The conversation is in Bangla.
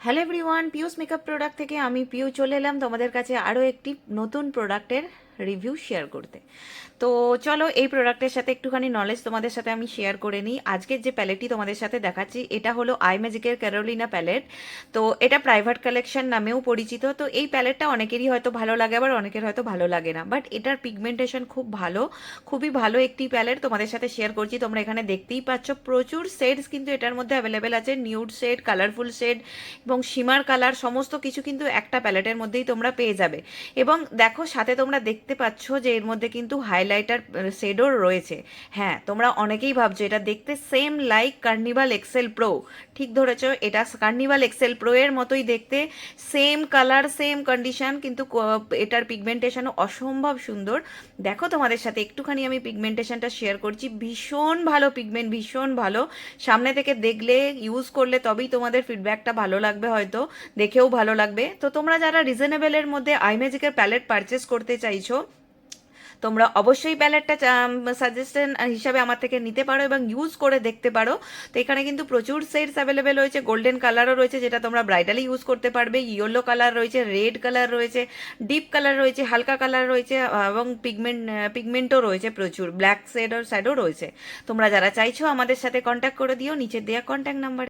Hello everyone Piu's makeup product থেকে আমি পিউ চলে এলাম তোমাদের কাছে আরও একটি নতুন প্রোডাক্টের রিভিউ শেয়ার করতে। তো চলো এই প্রোডাক্টের সাথে একটুখানি নলেজ তোমাদের সাথে আমি শেয়ার করে নিই। আজকের যে প্যালেটটি তোমাদের সাথে দেখাচ্ছি, এটা হলো আই ম্যাজিকের ক্যারোলিনা প্যালেট তো এটা প্রাইভেট কালেকশন নামেও পরিচিত। তো এই প্যালেটটা অনেকেরই হয়তো ভালো লাগে, আবার অনেকের হয়তো ভালো লাগে না। বাট এটার পিগমেন্টেশন খুব ভালো, খুবই ভালো একটি প্যালেট তোমাদের সাথে শেয়ার করছি। তোমরা এখানে দেখতেই পাচ্ছ, প্রচুর শেডস কিন্তু এটার মধ্যে অ্যাভেলেবেল আছে। নিউড শেড কালারফুল শেড এবং সীমার কালার সমস্ত কিছু কিন্তু একটা প্যালেটের মধ্যেই তোমরা পেয়ে যাবে। এবং দেখো, সাথে তোমরা দেখতে পাচ্ছ যে এর মধ্যে কিন্তু হাইলাইটার শেডও রয়েছে। হ্যাঁ তোমরা অনেকেই ভাবছ এটা দেখতে same like Carnival Excel Pro ঠিক ধরেছ, এটা কার্নিভাল এক্সেল প্রো এর মতোই দেখতে। সেম কালার সেম কন্ডিশন কিন্তু এটার পিগমেন্টেশনও অসম্ভব সুন্দর। দেখো তোমাদের সাথে একটুখানি আমি পিগমেন্টেশনটা শেয়ার করছি। ভীষণ ভালো পিগমেন্ট ভীষণ ভালো। সামনে থেকে দেখলে ইউজ করলে তবেই তোমাদের ফিডব্যাকটা ভালো লাগবে হয়তো, দেখেও ভালো লাগবে। তো তোমরা যারা রিজনেবলের মধ্যে আইম্যাজিকের প্যালেট পারচেস করতে চাইছো তোমরা অবশ্যই প্যালেটটা সাজেশন হিসাবে আমার থেকে নিতে পারো এবং ইউজ করে দেখতে পারো। তো এখানে কিন্তু প্রচুর সেটস অ্যাভেলেবেল রয়েছে গোল্ডেন কালারও রয়েছে, যেটা তোমরা ব্রাইডালি ইউজ করতে পারবে। ইয়েলো কালার রয়েছে রেড কালার রয়েছে ডিপ কালার রয়েছে, হালকা কালার রয়েছে এবং পিগমেন্ট পিগমেন্টও রয়েছে প্রচুর। ব্ল্যাক শেড আর শ্যাডও রয়েছে। তোমরা যারা চাইছো আমাদের সাথে কন্ট্যাক্ট করে দিও, নিচের দেওয়া কন্ট্যাক্ট নাম্বার